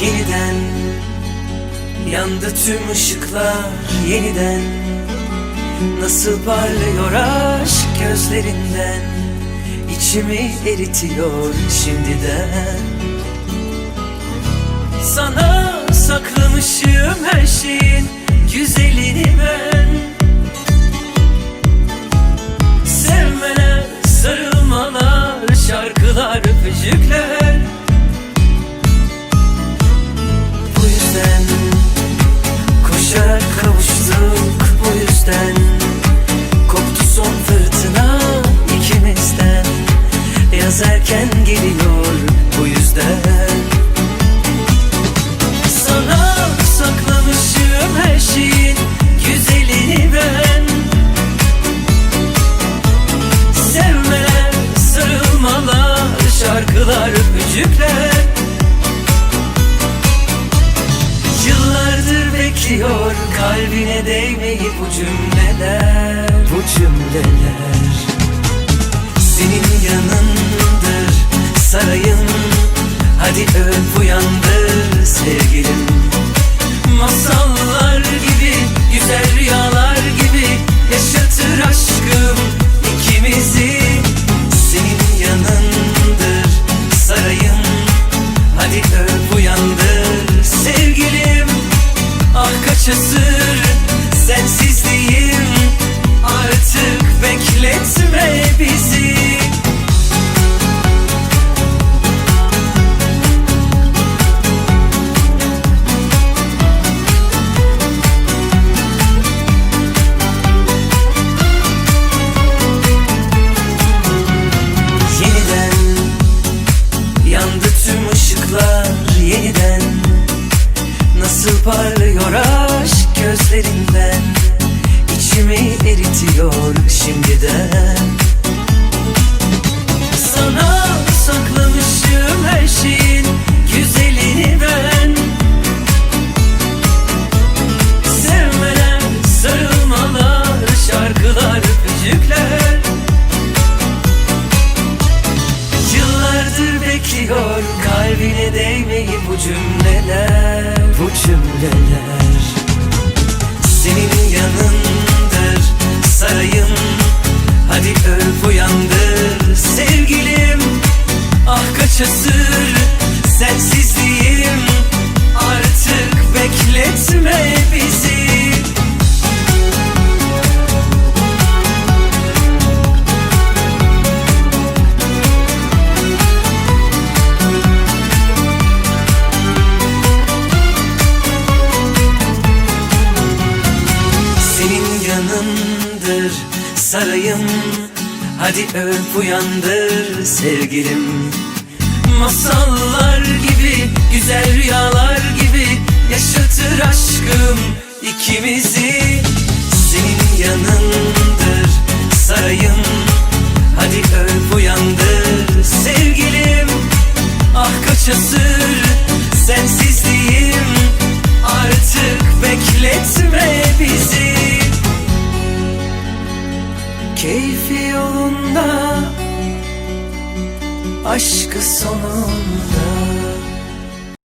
yeniden. Yandı tüm ışıklar yeniden. Nasıl parlıyor aşk gözlerinden? İçimi eritiyor şimdiden. Sana saklamışım her şeyin güzelini ben kalbine değmeyi bu cümleler Bu cümleler Senin yanındır sarayım Hadi öp uyandır sevgilim. Masallar gibi güzel rüyalar parlıyor aşk gözlerinden. İçimi eritiyor şimdiden. Sana saklamışım her şeyin güzelini ben. Sevmeler, sarılmalar, şarkılar, öpücükler. Yıllardır bekliyor kalbine değmeyi bu cümleler Bu cümleler Senin yanındır sarayım. Hadi öp uyandır sevgilim. Ah kaç Hadi öp uyandır sevgilim. Masallar gibi güzel rüyalar gibi Yaşatır aşkım ikimizi. Senin yanındır Keyfi yolunda Aşkı sonunda